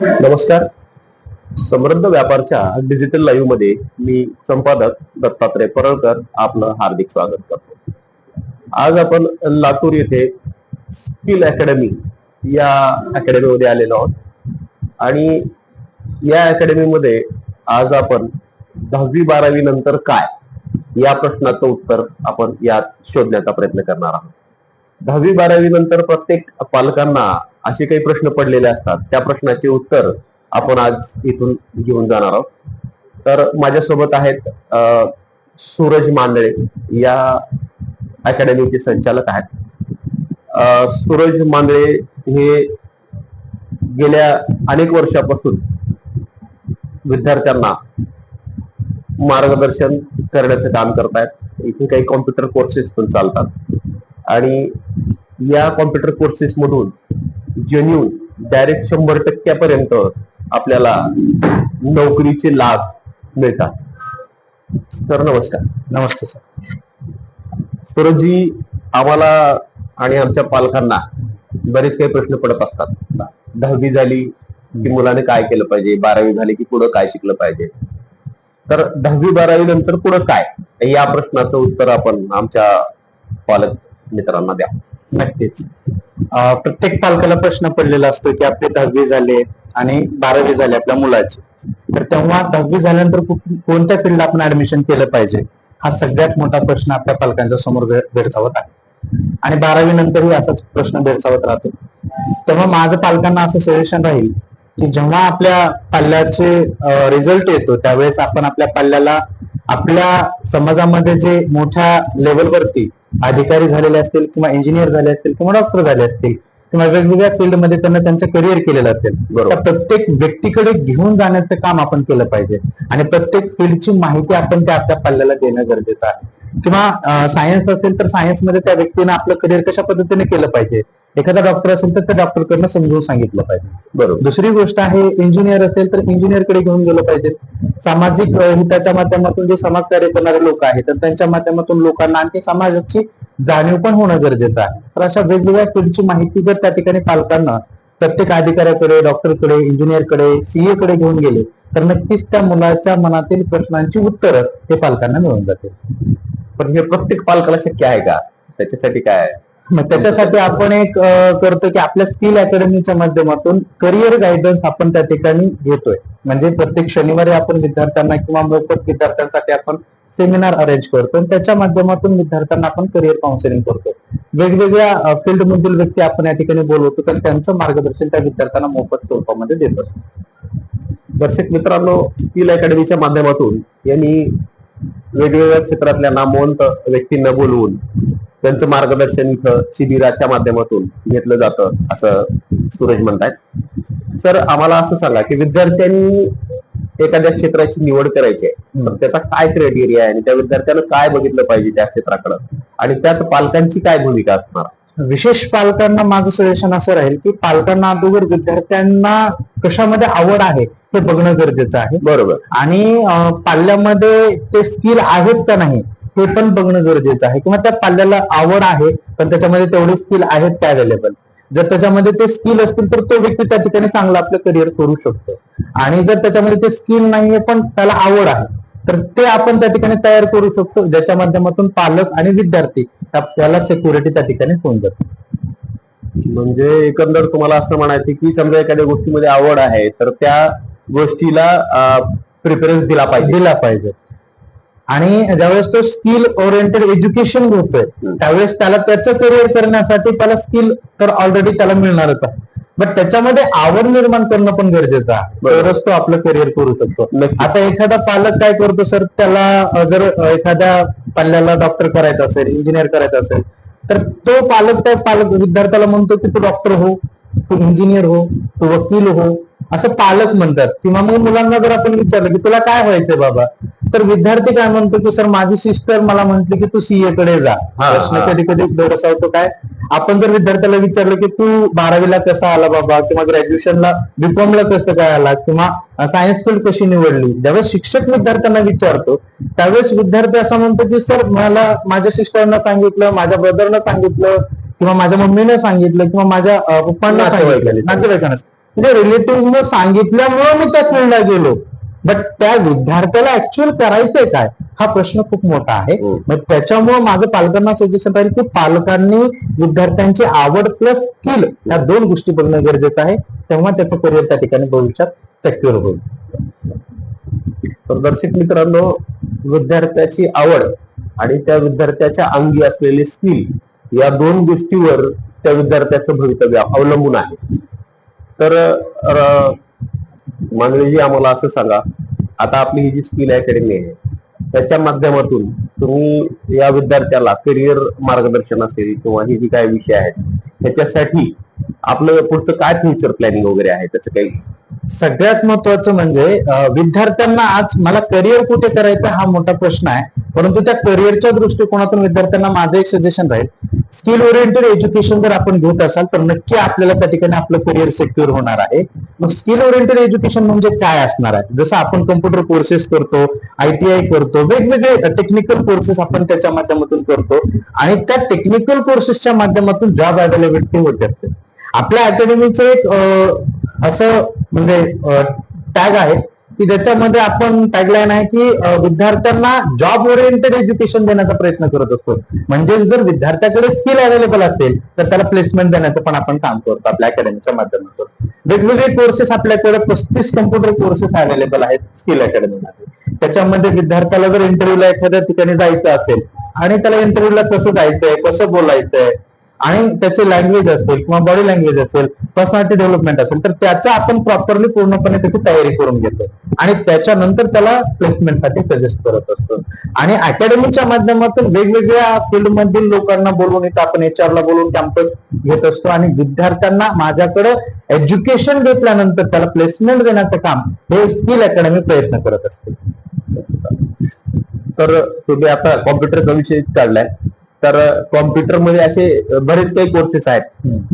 नमस्कार. समृद्ध व्यापारच्या डिजिटल लाईव्हमध्ये मी संपादक दत्तात्रय परळकर आपलं हार्दिक स्वागत करतो. आज आपण लातूर येथे स्किल अकॅडमी या अकॅडमीमध्ये आलेलो आहोत. आणि या अकॅडमीमध्ये आज आपण दहावी बारावी नंतर काय या प्रश्नाचं उत्तर आपण यात शोधण्याचा प्रयत्न करणार आहोत. दहावी बारावी नंतर प्रत्येक पालकांना असे काही प्रश्न पडलेले असतात. त्या प्रश्नाचे उत्तर आपण आज इथून घेऊन जाणार आहोत. तर माझ्यासोबत आहेत सूरज मांदळे या अकॅडमीचे संचालक आहेत. सूरज मांदळे हे गेल्या अनेक वर्षापासून विद्यार्थ्यांना मार्गदर्शन करण्याचं काम करतायत. इथे काही कॉम्प्युटर कोर्सेस पण चालतात. आणि या कॉम्प्युटर कोर्सेस मधून जेन्यून डायरेक्ट शंभर टक्क्यापर्यंत आपल्याला नोकरीचे लाभ मिळतात. सर नमस्कार. नमस्ते सर. सूरजजी आम्हाला आणि आमच्या पालकांना बरेच काही प्रश्न पडत असतात. दहावी झाली की मुलाने काय केलं पाहिजे? बारावी झाली की पुढं काय शिकलं पाहिजे? तर दहावी बारावी नंतर पुढं काय? या प्रश्नाचं उत्तर आपण आमच्या पालक मित्रांना द्या. नक्कीच. प्रत्येक पालकाला प्रश्न पडलेला असतो की आपले दहावी झाले आणि बारावी झाले आपल्या मुलाची. तर तेव्हा दहावी झाल्यानंतर कोणत्या फील्ड आपण ऍडमिशन केलं पाहिजे? हा सगळ्यात मोठा प्रश्न आपल्या पालकांच्या समोर भेडसावत आहे. आणि बारावी नंतरही असाच प्रश्न भेडसावत राहतो. तेव्हा माझं पालकांना असं सजेशन राहील की जेव्हा आपल्या पाल्याचे रिझल्ट येतो त्यावेळेस आपण आपल्या पाल्याला आपल्या समाजामध्ये जे मोठ्या लेवलवरती अधिकारी झालेले असतील किंवा इंजिनियर झाले असतील किंवा डॉक्टर झाले असतील किंवा वेगवेगळ्या फील्डमध्ये त्यांना त्यांचं करिअर केलेलं असेल बरोबर. तर प्रत्येक व्यक्तीकडे घेऊन जाण्याचं काम आपण केलं पाहिजे आणि प्रत्येक फील्डची माहिती आपण त्या आपल्या पाल्याला देणं गरजेचं आहे किंवा सायन्स असेल तर सायन्समध्ये त्या व्यक्तीनं आपलं करिअर कशा पद्धतीने केलं पाहिजे? एखादा डॉक्टर असेल तर त्या डॉक्टरकडनं समजून सांगितलं पाहिजे. बरोबर. दुसरी गोष्ट आहे इंजिनियर असेल तर इंजिनियरकडे घेऊन गेलं पाहिजे. सामाजिक हिताच्या माध्यमातून जे समाजकार्य करणारे लोक आहेत तर त्यांच्या माध्यमातून लोकांना आणखी समाजाची जाणीव पण होणं गरजेचं आहे. तर अशा वेगवेगळ्या फील्डची माहिती जर त्या ठिकाणी पालकांना प्रत्येक अधिकाऱ्याकडे डॉक्टरकडे इंजिनियरकडे सीए कडे घेऊन गेले तर नक्कीच त्या मुलाच्या मनातील प्रश्नांची उत्तरं ते पालकांना मिळून जातील पण हे प्रत्येक पालकाला शक्य आहे का त्याच्यासाठी काय आहे? मग त्याच्यासाठी आपण एक करतो की आपल्या स्किल अकॅडमीच्या माध्यमातून करिअर गायडन्स आपण त्या ठिकाणी घेतोय. म्हणजे प्रत्येक शनिवारी आपण विद्यार्थ्यांना किंवा मोफत विद्यार्थ्यांसाठी आपण सेमिनार अरेंज करतो आणि त्याच्या माध्यमातून विद्यार्थ्यांना आपण करिअर काउन्सिलिंग करतो. वेगवेगळ्या फील्डमधील व्यक्ती आपण या ठिकाणी बोलवतो तर त्यांचं मार्गदर्शन त्या विद्यार्थ्यांना मोफत स्वरूपामध्ये देत असतो दर्शक मित्रांनो स्किल अकॅडमीच्या माध्यमातून यांनी वेगवेगळ्या क्षेत्रातल्या नामवंत व्यक्तींना बोलवून त्यांचं मार्गदर्शन इथं शिबिराच्या माध्यमातून घेतलं जातं असं सूरज म्हणतायत. सर आम्हाला असं सांगा की विद्यार्थ्यांनी एखाद्या क्षेत्राची निवड करायची आहे तर त्याचा काय क्रायटेरिया आहे आणि त्या विद्यार्थ्यानं काय बघितलं पाहिजे त्या क्षेत्राकडं? आणि त्यात पालकांची काय भूमिका असणार? विशेष पालकांना माझं सजेशन असं राहील की पालकांना अगोदर विद्यार्थ्यांना कशामध्ये आवड आहे हे बघणं गरजेचं आहे. बरोबर. आणि पाल्यामध्ये ते स्किल आहेत का नाही हे पण बघणं गरजेचं आहे. किंवा त्या पाल्याला आवड आहे पण त्याच्यामध्ये तेवढे स्किल आहेत का अवेलेबल जर त्याच्यामध्ये ते स्किल असतील तर तो व्यक्ती त्या ठिकाणी चांगलं आपलं करिअर करू शकतो. आणि जर त्याच्यामध्ये ते स्किल नाहीये पण त्याला आवड आहे तर ते आपण त्या ठिकाणी तयार करू शकतो ज्याच्या माध्यमातून पालक आणि विद्यार्थी आपल्याला सेक्युरिटी त्या ठिकाणी होऊन जाते. म्हणजे एकंदर तुम्हाला असं म्हणायचं की समजा एखाद्या गोष्टीमध्ये आवड आहे तर त्या गोष्टीला प्रिफरन्स दिला पाहिजे. दिला पाहिजे. आणि ज्यावेळेस तो स्किल ओरिएंटेड एज्युकेशन घेतोय. त्यावेळेस त्याला त्याचं करिअर करण्यासाठी त्याला स्किल तर ऑलरेडी त्याला मिळणारच आहे बट त्याच्यामध्ये आवड निर्माण करणं पण गरजेचं आहे. तरच तो आपलं करिअर करू शकतो. आता एखादा पालक काय करतो सर त्याला जर एखाद्या पाल्याला डॉक्टर करायचं असेल इंजिनियर करायचं असेल तर तो पालक त्या पालक विद्यार्थ्याला म्हणतो की तू डॉक्टर हो तू इंजिनियर हो तू वकील हो असं पालक म्हणतात किंवा मग मुलांना जर आपण विचारलं की तुला काय व्हायचंय बाबा तर विद्यार्थी काय म्हणतो की सर माझी सिस्टर मला म्हटली की तू सीए कडे जा. हा, प्रश्न हा. कधी कधी डोळसा होतो काय? आपण जर विद्यार्थ्याला विचारलं की तू बारावीला कसा आला बाबा? किंवा ग्रॅज्युएशनला बीकॉम ला कसं काय आला? किंवा सायन्स फील्ड कशी निवडली? ज्यावेळेस शिक्षक विद्यार्थ्यांना विचारतो त्यावेळेस विद्यार्थी असं म्हणतो की सर मला माझ्या सिस्टरनं सांगितलं माझ्या ब्रदरनं सांगितलं किंवा माझ्या मम्मीने सांगितलं किंवा माझ्या अं, पप्पांना नातेवाईकांनी सांगितलं. नातेवाईकांना. म्हणजे रिलेटिव्ह सांगितल्यामुळे मी त्या फील्डला गेलो. बट त्या विद्यार्थ्याला ऍक्च्युअल करायचंय काय? हा प्रश्न खूप मोठा आहे. हो. मग त्याच्यामुळे माझं पालकांना सजेशन राहील की पालकांनी विद्यार्थ्यांची आवड प्लस स्किल या दोन गोष्टी बघणं गरजेचं आहे. तेव्हा त्याचं करिअर त्या ठिकाणी भविष्यात सेक्युअर होईल. तर दर्शक मित्रांनो विद्यार्थ्याची आवड आणि त्या विद्यार्थ्याच्या अंगी असलेले स्किल या दोन गोष्टीवर त्या विद्यार्थ्याचं भवितव्य अवलंबून आहे. तर अं, आम्हाला असं सांगा. आता आपली ही जी स्किल अकॅडमी आहे त्याच्या माध्यमातून तुम्ही या विद्यार्थ्याला करिअर मार्गदर्शन असेल किंवा हे जे काय विषय आहेत त्याच्यासाठी आपलं पुढचं काय फ्युचर प्लॅनिंग वगैरे आहे त्याचं काही? सगळ्यात महत्वाचं म्हणजे विद्यार्थ्यांना आज मला करिअर कुठे करायचं हा मोठा प्रश्न आहे. परंतु त्या करिअरच्या दृष्टिकोनातून विद्यार्थ्यांना माझं एक सजेशन राहील. स्किल ओरिएंटेड एज्युकेशन जर आपण घेत असाल तर नक्की आपल्याला त्या ठिकाणी आपलं करिअर सिक्युअर होणार आहे. मग स्किल ओरिएंटेड एज्युकेशन म्हणजे काय असणार आहे? जसं आपण कम्प्युटर कोर्सेस करतो आयटीआय करतो वेगवेगळे टेक्निकल कोर्सेस आपण त्याच्या माध्यमातून करतो आणि त्या टेक्निकल कोर्सेसच्या माध्यमातून जॉब अवेलेबिलिटी होत असते. आपल्या अकॅडमीचं एक असं म्हणजे टॅग आहे. की ज्याच्यामध्ये आपण टॅगलाईन आहे की विद्यार्थ्यांना जॉब ओरिएंटेड एज्युकेशन देण्याचा प्रयत्न करत असतो. म्हणजेच जर विद्यार्थ्याकडे स्किल अवेलेबल असेल तर त्याला प्लेसमेंट देण्याचं पण आपण काम करतो आपल्या अकॅडमीच्या माध्यमातून. वेगवेगळे कोर्सेस आपल्याकडे पस्तीस कम्प्युटर कोर्सेस अवेलेबल आहेत स्किल अकॅडमीमध्ये त्याच्यामध्ये विद्यार्थ्याला जर इंटरव्ह्यूला एखाद्या ठिकाणी जायचं असेल आणि त्याला इंटरव्ह्यूला कसं जायचंय कसं बोलायचंय आणि त्याचे लँग्वेज असेल किंवा बॉडी लँग्वेज असेल पर्सनॅलिटी डेव्हलपमेंट असेल तर त्याचा आपण प्रॉपरली पूर्णपणे त्याची तयारी करून घेतो. आणि त्याच्यानंतर त्याला प्लेसमेंटसाठी सजेस्ट करत असतो. आणि अकॅडमीच्या माध्यमातून वेगवेगळ्या फील्ड मधील लोकांना बोलवून इथं आपण एच ला बोलवून कॅम्पस घेत असतो. आणि विद्यार्थ्यांना माझ्याकडे एज्युकेशन घेतल्यानंतर त्याला प्लेसमेंट देण्याचं काम हे स्किल अकॅडमी प्रयत्न करत असते. तर तुम्ही आता कॉम्प्युटरचा विषय काढलाय तर कॉम्प्युटरमध्ये असे बरेच काही कोर्सेस आहेत.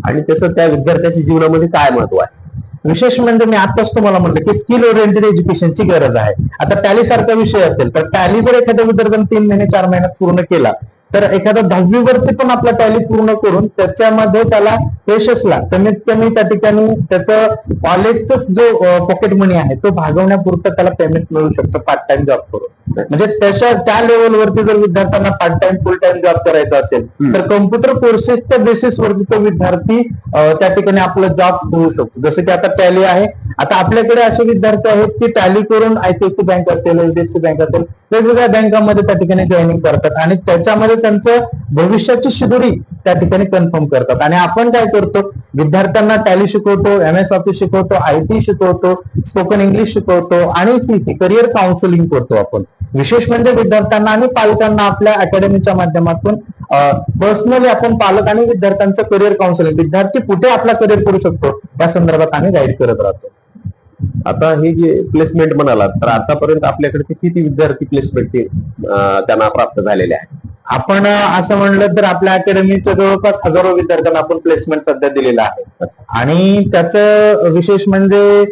आणि त्याचं त्या विद्यार्थ्याच्या जीवनामध्ये काय महत्त्व आहे? विशेष म्हणजे मी आताच तुम्हाला म्हटलं की स्किल ओरिएंटेड एज्युकेशनची गरज आहे. आता टॅली सारखा विषय असेल तर टॅली जर एखाद्या विद्यार्थ्याने तीन महिने चार महिन्यात पूर्ण केला तर एखादा दहावीवरती पण आपला टॅली पूर्ण करून त्याच्यामध्ये त्याला यशस्ला कमीत कमी त्या ठिकाणी त्याचं कॉलेजचा जो पॉकेट मनी आहे तो भागवण्यापुरतं त्याला पेमेंट मिळू शकतं पार्ट टाइम जॉब करून. म्हणजे त्याच्या त्या लेवलवरती जर विद्यार्थ्यांना part time full time job करायचा असेल. तर कम्प्युटर कोर्सेसच्या बेसिसवरती तो विद्यार्थी त्या ठिकाणी आपला जॉब होऊ शकतो. जसं की आता टॅली आहे. आता आपल्याकडे असे विद्यार्थी आहेत की टॅली करून आयसीआयसी बँक असेल एचडीएफसी बँक असेल वेगवेगळ्या बँकामध्ये त्या ठिकाणी जॉईनिंग करतात. आणि त्याच्यामध्ये त्यांचं भविष्याची शिदोरी त्या ठिकाणी कन्फर्म करतात. आणि आपण काय करतो? विद्यार्थ्यांना टॅली शिकवतो एम एस ऑफिस शिकवतो आयटी शिकवतो स्पोकन इंग्लिश शिकवतो आणि सीसी करिअर काउन्सिलिंग करतो आपण. विशेष म्हणजे विद्यार्थ्यांना आणि पालकांना आपल्या अकॅडमीच्या माध्यमातून पर्सनली आपण पालक आणि विद्यार्थ्यांचं करिअर काउन्सिलिंग विद्यार्थी कुठे आपला करिअर करू शकतो? या संदर्भात आम्ही गाईड करत राहतो. आता हे जे प्लेसमेंट म्हणालात तर आतापर्यंत आपल्याकडचे किती विद्यार्थी प्लेसमेंट त्यांना प्राप्त झालेले आहेत? आपण असं म्हणलं तर आपल्या अकॅडमीच्या जवळपास हजारो विद्यार्थ्यांना आपण प्लेसमेंट सध्या दिलेलं आहे. आणि त्याचं विशेष म्हणजे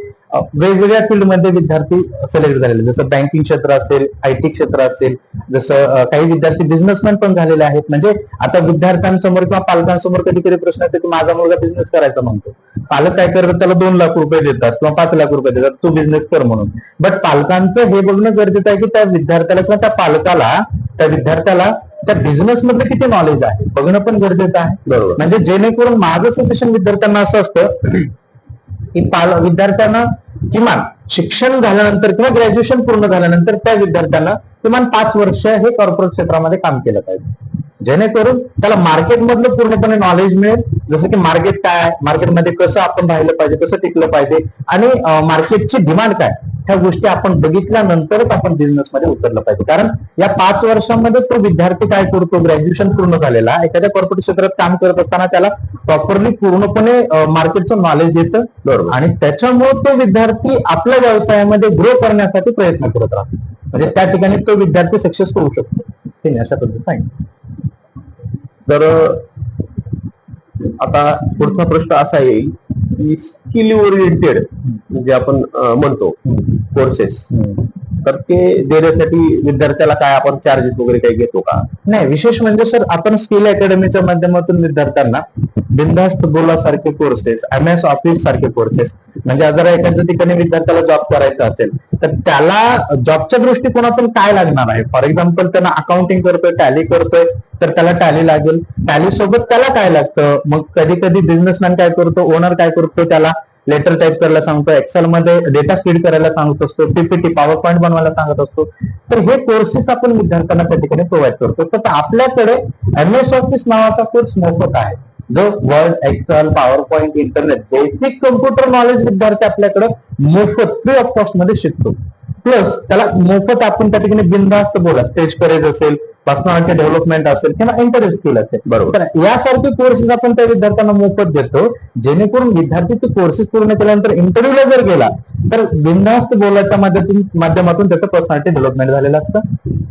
वेगवेगळ्या फील्डमध्ये विद्यार्थी सिलेक्ट झालेले जसं बँकिंग क्षेत्र असेल आयटी क्षेत्र असेल जसं काही विद्यार्थी बिझनेसमॅन पण झालेले आहेत. म्हणजे आता विद्यार्थ्यांसमोर किंवा पालकांसमोर कधी कधी प्रश्न येतो की माझा मुलगा बिझनेस करायचा म्हणतो. पालक काय करतात त्याला दोन लाख रुपये देतात किंवा पाच लाख रुपये देतात. तू बिझनेस कर म्हणून. बट पालकांचं हे बघणं गरजेचं आहे की त्या विद्यार्थ्याला किंवा त्या पालकाला त्या विद्यार्थ्याला त्या बिझनेस मधलं किती नॉलेज आहे? बघणं पण गरजेचं आहे. बरोबर. म्हणजे जेणेकरून माझं सजेशन विद्यार्थ्यांना असं असतं की पाल विद्यार्थ्यांना किमान शिक्षण झाल्यानंतर किंवा ग्रॅज्युएशन पूर्ण झाल्यानंतर त्या विद्यार्थ्यांना किमान पाच वर्ष हे कॉर्पोरेट क्षेत्रामध्ये काम केलं पाहिजे. जेणेकरून त्याला मार्केट मधलं पूर्णपणे नॉलेज मिळेल. जसं की मार्केट काय आहे? मार्केटमध्ये कसं आपण राहिलं पाहिजे कसं टिकलं पाहिजे? आणि मार्केटची डिमांड काय ह्या गोष्टी आपण बघितल्यानंतरच आपण बिझनेस मध्ये उतरलं पाहिजे. कारण या पाच वर्षामध्ये तो विद्यार्थी काय करतो? ग्रॅज्युएशन पूर्ण झालेला. एखाद्या कॉर्पोरेट क्षेत्रात काम करत असताना त्याला प्रॉपरली पूर्णपणे मार्केटचं नॉलेज येतं बरोबर. आणि त्याच्यामुळे तो विद्यार्थी आपल्या व्यवसायामध्ये ग्रो करण्यासाठी प्रयत्न करत राहतो. म्हणजे त्या ठिकाणी तो विद्यार्थी सक्सेस होऊ शकतो. हे अशा पद्धतीने सांगितलं तर आता पुढचा प्रश्न असा येईल स्किल ओरिएंटेड म्हणजे आपण म्हणतो कोर्सेस तर ते देण्यासाठी विद्यार्थ्याला काय आपण चार्जेस वगैरे काही घेतो का? नाही विशेष म्हणजे सर आपण स्किल अकॅडमीच्या माध्यमातून विद्यार्थ्यांना बिनधास्त बोला सारखे कोर्सेस एम एस ऑफिस सारखे कोर्सेस म्हणजे जर एखाद्या ठिकाणी विद्यार्थ्याला जॉब करायचा असेल तर त्याला जॉबच्या दृष्टिकोनातून काय लागणार आहे? फॉर एक्झाम्पल त्यांना अकाउंटिंग करतोय टॅली करतोय तर त्याला टॅली लागेल. टॅली सोबत त्याला काय लागतं? मग कधी कधी बिझनेसमॅन काय करतो? ओनर काय करतो त्याला? लेटर टाईप करायला सांगतो एक्सेल मध्ये डेटा फीड करायला सांगत असतो पीपीटी पॉवर पॉईंट बनवायला सांगत असतो. तर हे कोर्सेस आपण विद्यार्थ्यांना त्या ठिकाणी प्रोव्हाइड करतो. तर आपल्याकडे एम एस ऑफिस नावाचा कोर्स मोफत आहे. जो Word Excel PowerPoint internet basic computer knowledge विद्यार्थी आपल्याकडे मोफत फ्री ऑफ कॉस्टमध्ये शिकतो. प्लस त्याला मोफत आपण त्या ठिकाणी बिनधास्त बोला स्टेज करेज असेल पर्सनॅलिटी डेव्हलपमेंट असेल किंवा इंटरव्ह्यू स्किल असेल. बरोबर. यासारखे कोर्सेस आपण त्या विद्यार्थ्यांना मोफत देतो जेणेकरून विद्यार्थी ते कोर्सेस पूर्ण केल्यानंतर इंटरव्ह्यूला जर गेला तर बिनधास्त बोलायच्या माध्यमातून माध्यमातून त्याचं पर्सनॅलिटी डेव्हलपमेंट झालेलं असतं.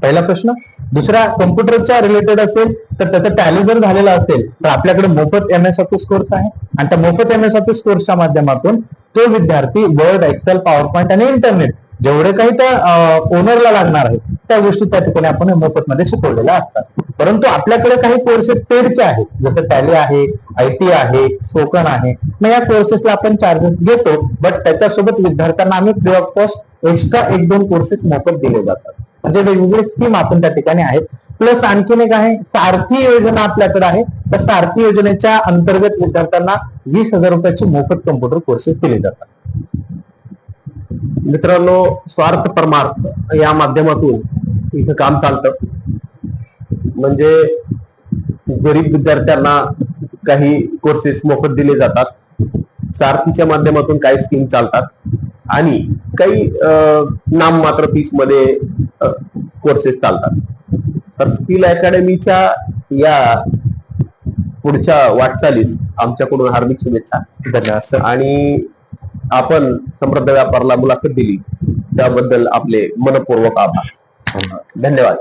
पहिला प्रश्न. दुसरा कम्प्युटरच्या रिलेटेड असेल तर त्याचं टॅली जर झालेला असेल तर आपल्याकडे मोफत एम एस ऑफिस कोर्स आहे. आणि त्या मोफत एम एस ऑफिस कोर्सच्या माध्यमातून तो विद्यार्थी वर्ड एक्सेल पॉवर पॉईंट आणि इंटरनेट जेवढे काही त्या ओनरला लागणार आहे त्या गोष्टी त्या ठिकाणी आपण मोफत मध्ये शिकवलेल्या असतात. परंतु आपल्याकडे काही कोर्सेस पेडचे आहेत जसं टॅली आहे आयटी आहे सोकन आहे. मग या कोर्सेसला आपण चार्जेस घेतो बट त्याच्यासोबत विद्यार्थ्यांना आम्ही फ्री ऑफ कॉस्ट एक्स्ट्रा एक दोन कोर्सेस मोफत दिले जातात. म्हणजे वेगवेगळे स्कीम आपण त्या ठिकाणी आहेत. प्लस आणखीन एक आहे सारथी योजना आपल्याकडे आहे. तर सारथी योजनेच्या अंतर्गत विद्यार्थ्यांना वीस हजार रुपयाचे मोफत कम्प्युटर कोर्सेस दिले जातात. मित्रांनो स्वार्थ परमार्थ या माध्यमातून इथं काम चालतं. म्हणजे गरीब विद्यार्थ्यांना काही कोर्सेस मोफत दिले जातात. सारथीच्या माध्यमातून काही स्कीम चालतात. आणि काही नाममात्र फीसमध्ये कोर्सेस चालतात. तर स्किल अकॅडमीच्या या पुढच्या वाटचालीस आमच्याकडून हार्दिक शुभेच्छा. धन्यवाद सर आणि आपण समृद्ध व्यापारला मुलाखत दिली. त्याबद्दल आपले मनपूर्वक आभार. धन्यवाद.